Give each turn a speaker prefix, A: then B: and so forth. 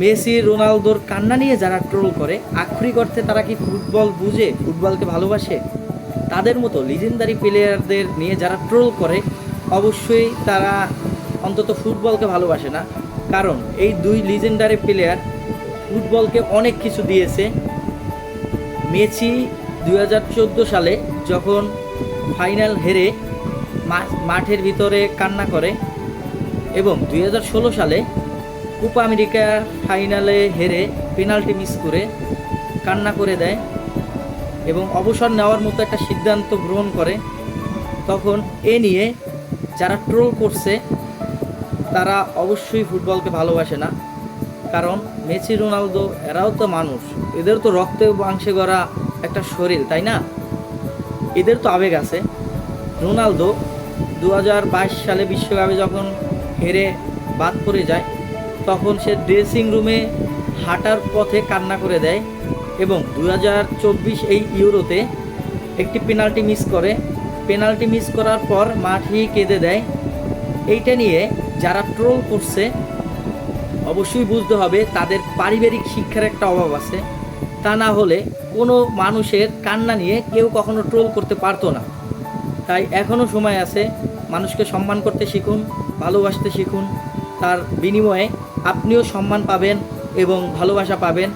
A: Messi, রোনালদোর কান্না নিয়ে যারা ট্রোল করে, আক্ষরিক অর্থে তারা কি ফুটবল বুঝে ফুটবলকে ভালোবাসে? তাদের মতো লিজেন্ডারি প্লেয়ারদের নিয়ে যারা ট্রোল করে, অবশ্যই তারা অন্তত ফুটবলকে ভালোবাসে না। কারণ এই দুই লিজেন্ডারি প্লেয়ার ফুটবলকে অনেক কিছু দিয়েছে। মেসি দুই হাজার চোদ্দ সালে যখন ফাইনাল হেরে মাঠের ভিতরে কান্না করে এবং দু হাজার ষোলো সালে কোপা আমেরিকা ফাইনালে হেরে পেনাল্টি মিস করে কান্না করে দেয় এবং অবসর নেওয়ার মতো একটা সিদ্ধান্ত গ্রহণ করে। তখন এ নিয়ে যারা ট্রোল করছে, তারা অবশ্যই ফুটবলকে ভালোবাসে না। কারণ মেসি, রোনালদো এরাও তো মানুষ। এদের তো রক্তে মাংসে গড়া একটা শরীর, তাই না? এদের তো আবেগ আছে। রোনালদো দু হাজার বাইশ সালে বিশ্বকাপে যখন হেরে বাদ পড়ে যায় তখন সে ড্রেসিং রুমে হাঁটার পথে কান্না করে দেয় এবং দু হাজার চব্বিশ এই ইউরোতে একটি পেনাল্টি মিস করে। পেনাল্টি মিস করার পর মাঠেই কেঁদে দেয়। এইটা নিয়ে যারা ট্রোল করছে, অবশ্যই বুঝতে হবে তাদের পারিবারিক শিক্ষার একটা অভাব আছে। তা না হলে কোনো মানুষের কান্না নিয়ে কেউ কখনো ট্রোল করতে পারতো না। তাই এখনও সময় আছে মানুষকে সম্মান করতে শিখুন, ভালোবাসতে শিখুন। তার বিনিময়ে আপনিও সম্মান পাবেন এবং ভালোবাসা পাবেন।